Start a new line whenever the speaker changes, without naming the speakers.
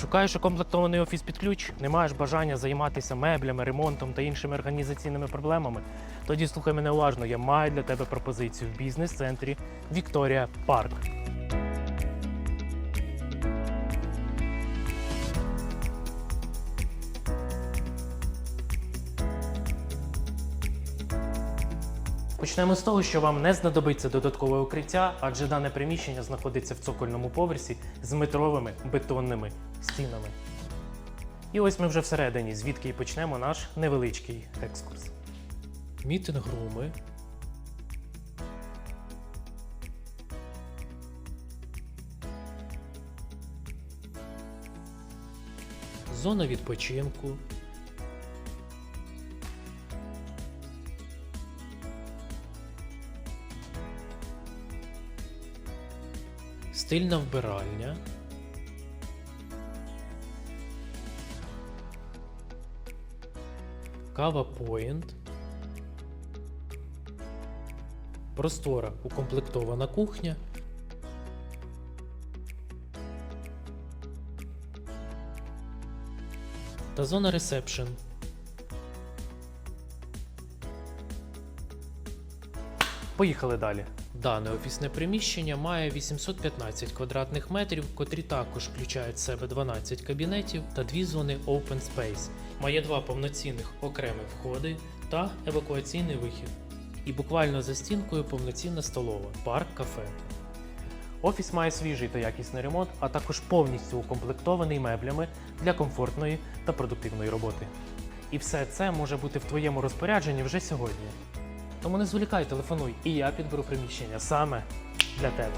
Шукаєш укомплектований офіс під ключ, не маєш бажання займатися меблями, ремонтом та іншими організаційними проблемами. Тоді слухай мене уважно, я маю для тебе пропозицію в бізнес-центрі Вікторія Парк. Почнемо з того, що вам не знадобиться додаткове укриття, адже дане приміщення знаходиться в цокольному поверсі з метровими бетонними стінами. І ось ми вже всередині, звідки і почнемо наш невеличкий екскурс. Мітинг-руми. Зона відпочинку. Стильна вбиральня. Кава Point. Простора укомплектована кухня. Та зона ресепшн. Поїхали далі. Дане офісне приміщення має 815 квадратних метрів, котрі також включають в себе 12 кабінетів та дві зони Open Space. Має два повноцінних окремі входи та евакуаційний вихід. І буквально за стінкою повноцінна столова, парк кафе. Офіс має свіжий та якісний ремонт, а також повністю укомплектований меблями для комфортної та продуктивної роботи. І все це може бути в твоєму розпорядженні вже сьогодні. Тому не зволікай, телефонуй, і я підберу приміщення саме для тебе.